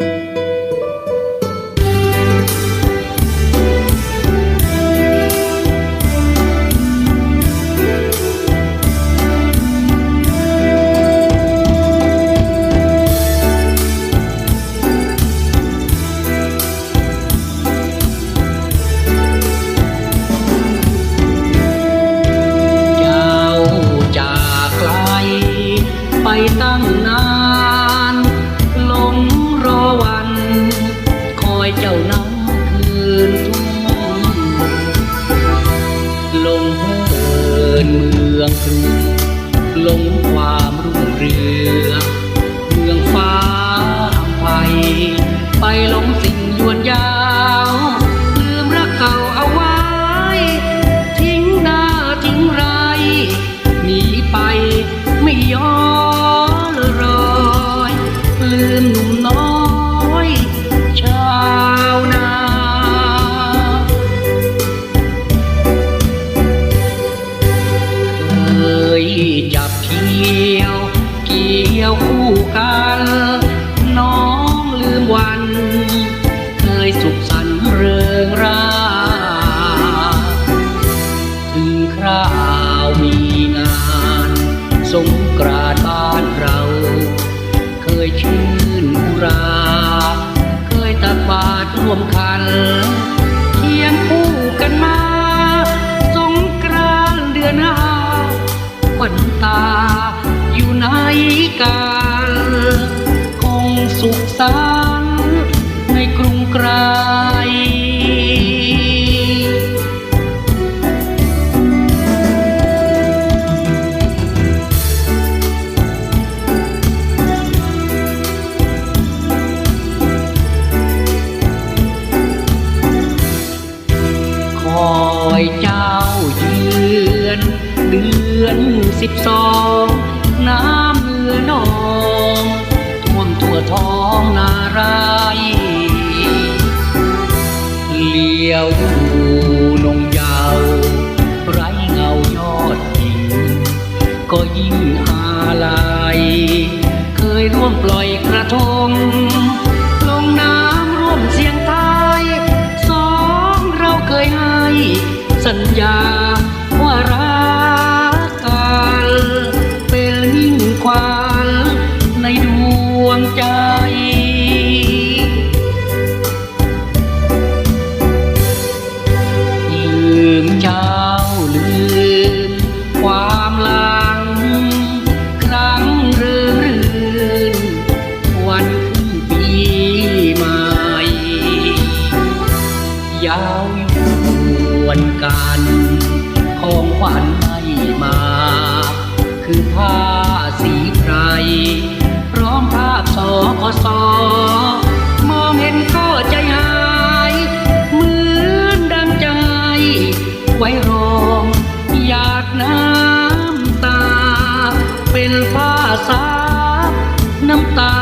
เเกี่ยวคู่กัน น้องลืมวัน เคยสุขสันต์เริงราถึงคราวมีงานสงกรานต์บ้านเรา เคยชื่นอุรา เคยตักบาตรร่วมกันเคียงคู่กันมาสงกรานต์เดือนห้าขวัญตา อยู่ในกันคงสุขสันต์ในกรุงไกรคอยเจ้าเยือนเดือนสิบสอง น้ำเมื่อนองท่วมทั่วท้องนารายเลี้ยวดูนงยาว ไรเงายอดหิง ก็ยิ่งอาลัยเคยร่วมปล่อย กัน ของขวัญให้มา คือผ้าสีไพรพร้อมภาพสอคอสอมองเห็นก็ใจหายเหมือนดังใจ ไว้รองอยากน้ำตา เป็นผ้าสาน้ำตา